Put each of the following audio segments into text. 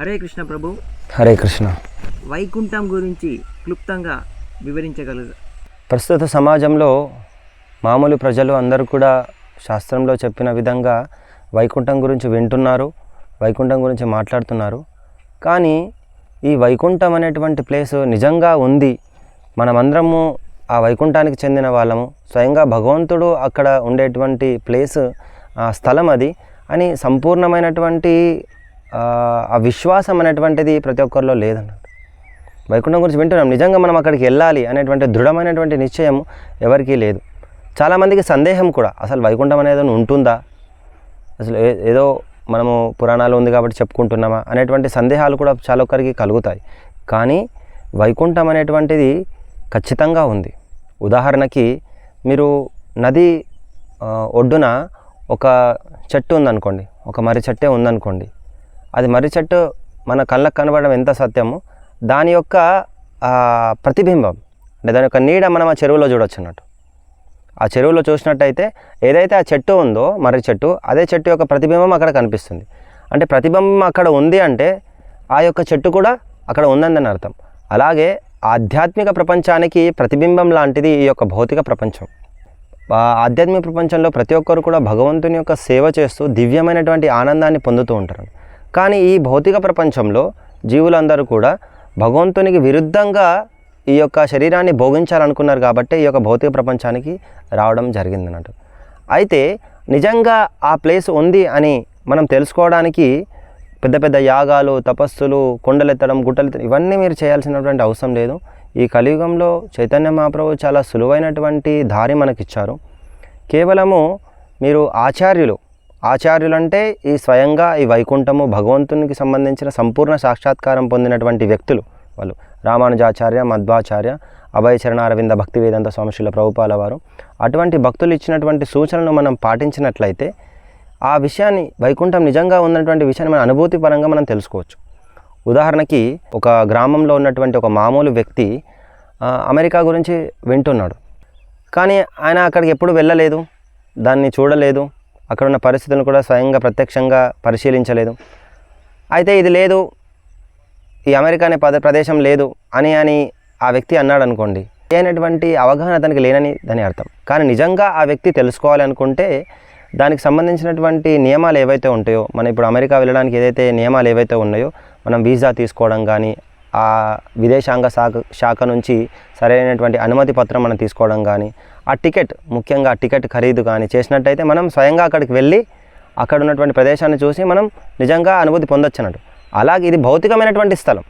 హరే కృష్ణ ప్రభు. హరే కృష్ణ. వైకుంఠం గురించి క్లుప్తంగా వివరించగలరు ప్రస్తుత సమాజంలో మామూలు ప్రజలు అందరూ కూడా శాస్త్రంలో చెప్పిన విధంగా వైకుంఠం గురించి వింటున్నారు వైకుంఠం గురించి మాట్లాడుతున్నారు. కానీ ఈ వైకుంఠం అనేటువంటి ప్లేస్ నిజంగా ఉంది. మనమందరము ఆ వైకుంఠానికి చెందిన వాళ్ళము. స్వయంగా భగవంతుడు అక్కడ ఉండేటువంటి ప్లేస్ ఆ స్థలం అది. అని సంపూర్ణమైనటువంటి ఆ, విశ్వాసం అనేటువంటిది ప్రతి ఒక్కరిలో లేదన్నట్టు. వైకుంఠం గురించి వింటున్నాం. నిజంగా మనం అక్కడికి వెళ్ళాలి అనేటువంటి దృఢమైనటువంటి నిశ్చయం ఎవరికీ లేదు. చాలామందికి సందేహం కూడా. అసలు వైకుంఠం అనేది ఏదైనా ఉంటుందా? అసలు ఏ- ఏదో మనము పురాణాలు ఉంది కాబట్టి చెప్పుకుంటున్నామా? అనేటువంటి సందేహాలు కూడా చాలా ఒక్కరికి కలుగుతాయి. కానీ వైకుంఠం అనేటువంటిది ఖచ్చితంగా ఉంది. ఉదాహరణకి మీరు నది ఒడ్డున ఒక చెట్టు ఉందనుకోండి ఒక మర్రి చెట్టే ఉందనుకోండి అది మర్రి చెట్టు మన కళ్ళకు కనబడడం ఎంత సత్యమో దాని యొక్క ప్రతిబింబం అంటే దాని యొక్క నీడ మనం ఆ చెరువులో చూడొచ్చు అన్నట్టు ఆ చెరువులో చూసినట్టయితే ఏదైతే ఆ చెట్టు ఉందో మర్రి చెట్టు అదే చెట్టు యొక్క ప్రతిబింబం అక్కడ కనిపిస్తుంది. అంటే ప్రతిబింబం అక్కడ ఉంది అంటే ఆ యొక్క చెట్టు కూడా అక్కడ ఉందని అర్థం. అలాగే ఆధ్యాత్మిక ప్రపంచానికి ప్రతిబింబం లాంటిది ఈ యొక్క భౌతిక ప్రపంచం. ఆధ్యాత్మిక ప్రపంచంలో ప్రతి ఒక్కరు కూడా భగవంతుని యొక్క సేవ చేస్తూ దివ్యమైనటువంటి ఆనందాన్ని పొందుతూ ఉంటారు. కానీ ఈ భౌతిక ప్రపంచంలో జీవులందరూ కూడా భగవంతునికి విరుద్ధంగా ఈ యొక్క శరీరాన్ని భోగించాలనుకున్నారు కాబట్టి ఈ యొక్క భౌతిక ప్రపంచానికి రావడం జరిగింది అన్నట్టు అయితే నిజంగా ఆ ప్లేస్ ఉంది అని మనం తెలుసుకోవడానికి పెద్ద పెద్ద యాగాలు తపస్సులు కొండలెత్తడం గుట్టలెత్తడం ఇవన్నీ మీరు చేయాల్సినటువంటి అవసరం లేదు. ఈ కలియుగంలో చైతన్య మహాప్రభు చాలా సులువైనటువంటి దారి మనకిచ్చారు. కేవలము మీరు ఆచార్యులు ఆచార్యులు అంటే ఈ స్వయంగా ఈ వైకుంఠము భగవంతునికి సంబంధించిన సంపూర్ణ సాక్షాత్కారం పొందినటువంటి వ్యక్తులు వాళ్ళు. రామానుజాచార్య మధ్వాచార్య అభయ చరణారవింద భక్తి వేదాంత స్వామిశీల ప్రభుపాల వారు. అటువంటి భక్తులు ఇచ్చినటువంటి సూచనలను మనం పాటించినట్లయితే ఆ విషయాన్ని వైకుంఠం నిజంగా ఉన్నటువంటి విషయాన్ని మన అనుభూతి పరంగా మనం తెలుసుకోవచ్చు. ఉదాహరణకి ఒక గ్రామంలో ఉన్నటువంటి ఒక మామూలు వ్యక్తి అమెరికా గురించి వింటున్నాడు. కానీ ఆయన అక్కడికి ఎప్పుడు వెళ్ళలేదు దాన్ని చూడలేదు అక్కడ ఉన్న పరిస్థితులను కూడా స్వయంగా ప్రత్యక్షంగా పరిశీలించలేదు. అయితే ఇది లేదు. ఈ అమెరికా అనే పద ప్రదేశం లేదు అని అని ఆ వ్యక్తి అన్నాడు అనుకోండి అయినటువంటి అవగాహన అతనికి లేనని దాని అర్థం. కానీ నిజంగా ఆ వ్యక్తి తెలుసుకోవాలి అనుకుంటే దానికి సంబంధించినటువంటి నియమాలు ఏవైతే ఉంటాయో మనం ఇప్పుడు అమెరికా వెళ్ళడానికి ఏదైతే నియమాలు ఏవైతే ఉన్నాయో మనం వీసా తీసుకోవడం కానీ ఆ విదేశాంగ శాఖ శాఖ నుంచి సరైనటువంటి అనుమతి పత్రం మనం తీసుకోవడం కానీ ఆ టికెట్ ముఖ్యంగా ఆ టికెట్ ఖరీదు కానీ చేసినట్టయితే మనం స్వయంగా అక్కడికి వెళ్ళి అక్కడ ఉన్నటువంటి ప్రదేశాన్ని చూసి మనం నిజంగా అనుభూతి పొందొచ్చు అన్నట్టు అలాగే ఇది భౌతికమైనటువంటి స్థలం.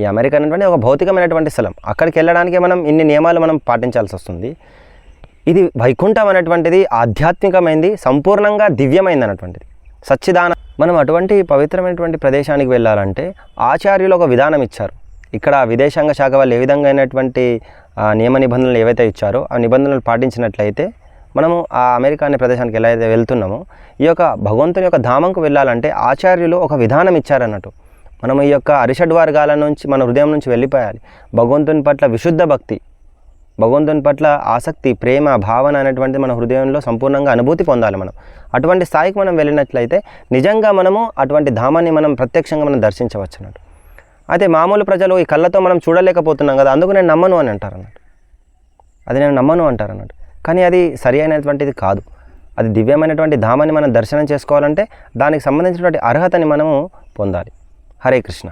ఈ అమెరికా అనేటువంటి ఒక భౌతికమైనటువంటి స్థలం. అక్కడికి వెళ్ళడానికి మనం ఇన్ని నియమాలు మనం పాటించాల్సి వస్తుంది. ఇది వైకుంఠం అనేటువంటిది ఆధ్యాత్మికమైంది సంపూర్ణంగా దివ్యమైంది అన్నటువంటిది. సచ్చిదాన మనం అటువంటి పవిత్రమైనటువంటి ప్రదేశానికి వెళ్ళాలంటే ఆచార్యులు ఒక విధానం ఇచ్చారు. ఇక్కడ విదేశాంగ శాఖ వాళ్ళు ఏ విధంగా అయినటువంటి నియమ నిబంధనలు ఏవైతే ఇచ్చారో ఆ నిబంధనలు పాటించినట్లయితే మనము ఆ అమెరికా అనే ప్రదేశానికి ఎలా అయితే వెళ్తున్నామో ఈ యొక్క భగవంతుని యొక్క ధామంకు వెళ్ళాలంటే ఆచార్యులు ఒక విధానం ఇచ్చారన్నట్టు. మనం ఈ యొక్క అరిషడ్ వర్గాల నుంచి మన హృదయం నుంచి వెళ్ళిపోయాలి. భగవంతుని పట్ల విశుద్ధ భక్తి భగవంతుని పట్ల ఆసక్తి ప్రేమ భావన అనేటువంటిది మన హృదయంలో సంపూర్ణంగా అనుభూతి పొందాలి మనం. అటువంటి స్థాయికి మనం వెళ్ళినట్లయితే నిజంగా మనము అటువంటి ధామాన్ని మనం ప్రత్యక్షంగా మనం దర్శించవచ్చు అన్నట్టు అయితే మామూలు ప్రజలు ఈ కళ్ళతో మనం చూడలేకపోతున్నాం కదా అందుకు నేను నమ్మను అని అంటారు అన్నట్టు అది నేను నమ్మను అంటారు అన్నట్టు కానీ అది సరి అయినటువంటిది కాదు. అది దివ్యమైనటువంటి ధామాన్ని మనం దర్శనం చేసుకోవాలంటే దానికి సంబంధించినటువంటి అర్హతని మనము పొందాలి. హరే కృష్ణ.